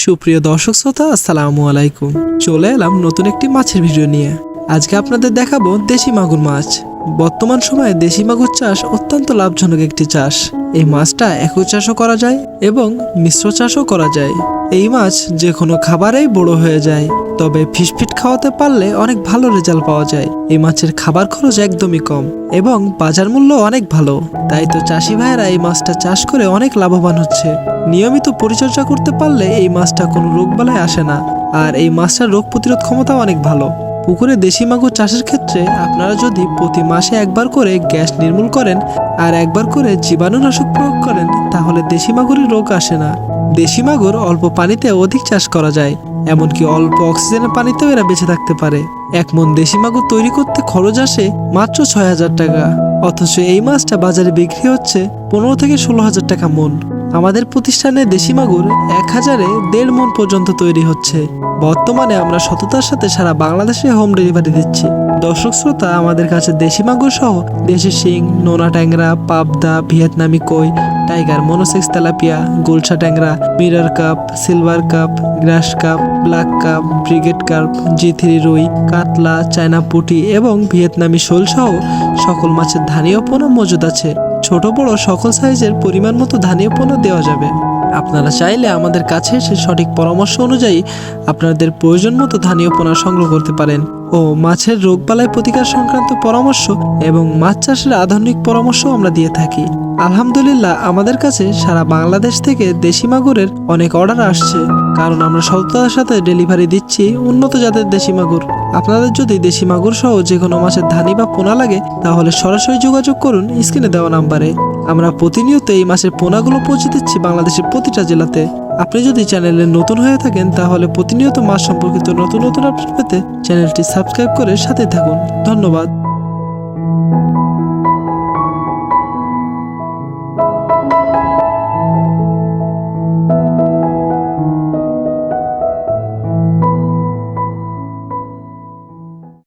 সুপ্রিয় দর্শক শ্রোতা, আসসালামু আলাইকুম। চলে এলাম নতুন একটি মাছের ভিডিও নিয়ে। আজকে আপনাদের দেখাবো দেশি মাগুর মাছ। বর্তমান সময়ে দেশি মাগুর চাষ অত্যন্ত লাভজনক একটি চাষ। এই মাছটা একই চাষও করা যায় এবং মিশ্র চাষও করা যায়। এই মাছ যে কোনো খাবারেই বড় হয়ে যায়, তবে ফিসফিট খাওয়াতে পারলে অনেক ভালো রেজাল্ট পাওয়া যায়। এই মাছের খাবার খরচ একদমই কম এবং বাজার মূল্য অনেক ভালো। তাই তো চাষি ভাইয়েরা এই মাছটা চাষ করে অনেক লাভবান হচ্ছে। নিয়মিত পরিচর্যা করতে পারলে এই মাছটা কোনো রোগবালাই আসে না। আর এই মাছটার রোগ প্রতিরোধ ক্ষমতা অনেক ভালো। পুকুরে দেশি মাগুর চাষের ক্ষেত্রে আপনারা যদি প্রতি মাসে একবার করে গ্যাস নির্মূল করেন আর একবার করে জীবাণুনাশক প্রয়োগ করেন, তাহলে দেশি মাগুরের রোগ আসে না। দেশি মাগুর অল্প পানিতে অধিক চাষ করা যায়, এমনকি অল্প অক্সিজেনের পানিতেও এরা বেঁচে থাকতে পারে। এক মন দেশি মাগুর তৈরি করতে খরচ আসে মাত্র ছয় হাজার টাকা, অথচ এই মাছটা বাজারে বিক্রি হচ্ছে পনেরো থেকে ষোলো হাজার টাকা মন। আমাদের প্রতিষ্ঠানে দেশি মাগুর এক হাজারে দেড় মন পর্যন্ত তৈরি হচ্ছে। বর্তমানে আমরা সততার সাথে সারা বাংলাদেশে হোম ডেলিভারি দিচ্ছি। দর্শক শ্রোতা, আমাদের কাছে দেশি মাগুর সহ দেশি শিং, নোনা ট্যাংরা, পাবদা, ভিয়েতনামি কই, টাইগার, মনোসেক্স তেলাপিয়া গোলসা ট্যাংরা, mirror carp, silver carp, grass carp, black carp, brigade carp G three রুই, কাতলা, চায়না পুটি এবং ভিয়েতনামি শোল সহ সকল মাছের ধানীয় পোনা মজুদ আছে। ছোট বড় সকল সাইজের পরিমাণ মতো ধানীয় পণ্য দেওয়া যাবে। আপনারা চাইলে আমাদের কাছে এসে সঠিক পরামর্শ অনুযায়ী আপনাদের প্রয়োজন মতো ধানীয় পোনা সংগ্রহ করতে পারেন। ও মাছের রোগবালাই প্রতিকার সংক্রান্ত পরামর্শ এবং মাছ চাষের আধুনিক পরামর্শ আমরা দিয়ে থাকি। আলহামদুলিল্লাহ, আমাদের কাছে সারা বাংলাদেশ থেকে দেশি মাগুরের অনেক অর্ডার আসছে। কারণ আমরা সততার সাথে ডেলিভারি দিচ্ছি উন্নত জাতের দেশি মাগুর। আপনাদের যদি দেশি মাগুর সহ যে কোনো মাছের ধানি বা পোনা লাগে, তাহলে সরাসরি যোগাযোগ করুন স্ক্রিনে দেওয়া নাম্বারে। আমরা প্রতিনিয়ত এই মাছের পোনাগুলো পৌঁছে দিচ্ছি বাংলাদেশের প্রতিটা জেলাতে। আপনি যদি চ্যানেলে নতুন হয়ে থাকেন, তাহলে প্রতিনিয়ত মাস সম্পর্কিত নতুন নতুন আপডেট পেতে চ্যানেলটি সাবস্ক্রাইব করে সাথে থাকুন। ধন্যবাদ।